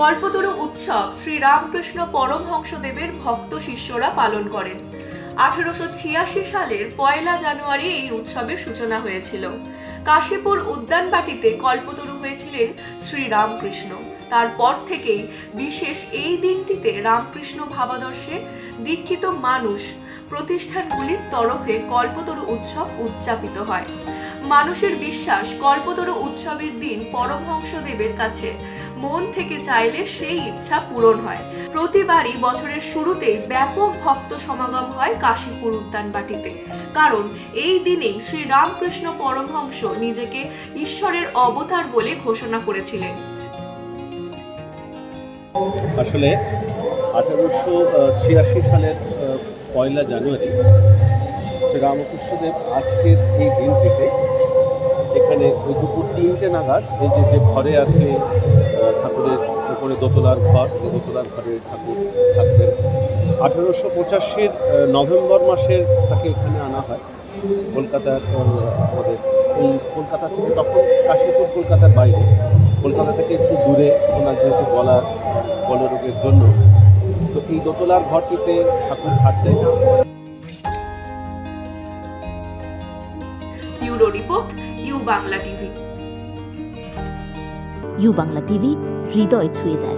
কল্পতরু উৎসব শ্রী রামকৃষ্ণ পরমহংসদেবের ভক্ত শিষ্যরা পালন করেন। আঠেরোশো ছিয়াশি সালের পয়লা জানুয়ারি এই উৎসবের সূচনা হয়েছিল। কাশীপুর উদ্যানবাটিতে কল্পতরু হয়েছিলেন শ্রী রামকৃষ্ণ। তারপর থেকেই বিশেষ এই দিনটিতে রামকৃষ্ণ ভাবাদর্শে দীক্ষিত মানুষ প্রতিষ্ঠানগুলির তরফে কল্পতরু উৎসব উদযাপিত হয়। মানুষের বিশ্বাস কল্পতরু উৎসবের দিন পরমহংসদেবের কাছে। মন থেকে চাইলে সেই ইচ্ছা পূরণ হয়। প্রতিবারই বছরের শুরুতেই ব্যাপক ভক্ত সমাগম হয় কাশীপুর উদ্যানবাটিতে কারণ এই দিনেই শ্রী রামকৃষ্ণ পরমহংস নিজেকে ঈশ্বরের অবতার বলে ঘোষণা করেছিলেন। আসলে আঠারোশো ছিয়াশি সালের পয়লা জানুয়ারি শ্রীরামকৃষ্ণদেব আজকের এই দিনটিতে ওই দুপুর তিনটে নাগাদ এই যে যে ঘরে আজকে ঠাকুরের উপরে দোতলার ঘর দোতলার ঘরে ঠাকুর থাকতেন আঠেরোশো পঁচাশির নভেম্বর মাসের তাকে এখানে আনা হয়। কলকাতার আমাদের এই কলকাতা থেকে তখন কাশীপুর, কলকাতার বাইরে। কলকাতা থেকে একটু দূরে, ওনার যেহেতু গলার গলরোগের জন্য। তো এই দোতলার ঘরটিতে ঠাকুর থাকতেন। Bureau report U Bangla TV. U Bangla TV হৃদয় ছুঁয়ে যায়।